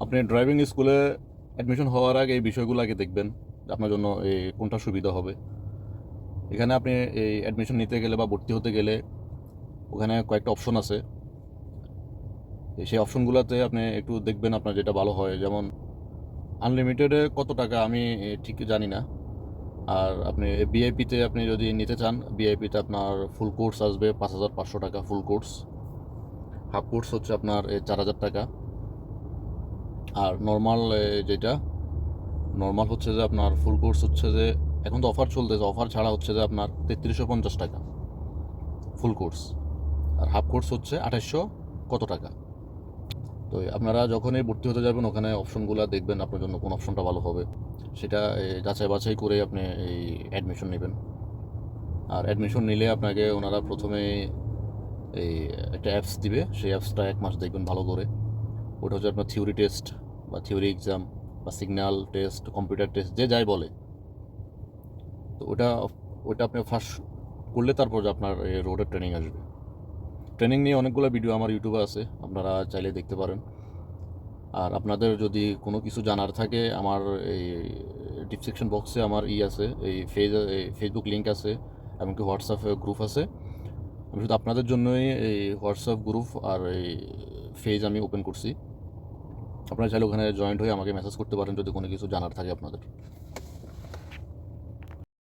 আপনি ড্রাইভিং স্কুলে অ্যাডমিশন হওয়ার আগে এই বিষয়গুলো আগে দেখবেন আপনার জন্য এই কোনটা সুবিধা হবে। এখানে আপনি এই অ্যাডমিশন নিতে গেলে বা ভর্তি হতে গেলে ওখানে কয়েকটা অপশন আছে। সেই অপশনগুলোতে আপনি একটু দেখবেন আপনার যেটা ভালো হয়। যেমন আনলিমিটেডে কত টাকা আমি ঠিক জানি না। আর আপনি বিআইপিতে আপনি যদি নিতে চান বিআইপিতে আপনার ফুল কোর্স আসবে পাঁচ হাজার পাঁচশো টাকা ফুল কোর্স হাফ কোর্স হচ্ছে আপনার চার হাজার টাকা। আর নর্মাল যেটা নর্মাল হচ্ছে যে আপনার ফুল কোর্স হচ্ছে যে, এখন তো অফার চলতেছে অফার ছাড়া হচ্ছে যে আপনার তেত্রিশশো পঞ্চাশ টাকা ফুল কোর্স আর হাফ কোর্স হচ্ছে আঠাশশো কত টাকা। তো আপনারা যখনই ভর্তি হতে যাবেন, ওখানে অপশনগুলো দেখবেন আপনার জন্য কোন অপশনটা ভালো হবে। সেটা যাচাই বাছাই করে আপনি এই অ্যাডমিশন নেবেন। আর অ্যাডমিশন নিলে আপনাকে ওনারা প্রথমে, এই, একটা অ্যাপস দিবে। সেই অ্যাপসটা এক মাস দেখবেন ভালো করে। ওটা হচ্ছে আপনার থিওরি টেস্ট বা থিওরি এক্সাম বা সিগন্যাল টেস্ট কম্পিউটার টেস্ট যে যাই বলে। তো ওটা ওটা আপনি ফার্স্ট করলে তারপর আপনার রোডের ট্রেনিং আসবে। ট্রেনিং নিয়ে অনেকগুলো ভিডিও আমার ইউটিউবে আছে, আপনারা চাইলে দেখতে পারেন। আর আপনাদের যদি কোনো কিছু জানার থাকে, আমার এই ডিসক্রিপশন বক্সে আমার ই আছে, এই ফেজ ফেসবুক লিঙ্ক আছে, এমনকি হোয়াটসঅ্যাপ গ্রুপ আছে। আমি শুধু আপনাদের জন্যই এই হোয়াটসঅ্যাপ গ্রুপ আর এই ফেজ আমি ওপেন করছি। আপনারা চাইলে ওখানে জয়েন্ট হয়ে আমাকে মেসেজ করতে পারেন যদি কোনো কিছু জানার থাকে আপনাদের।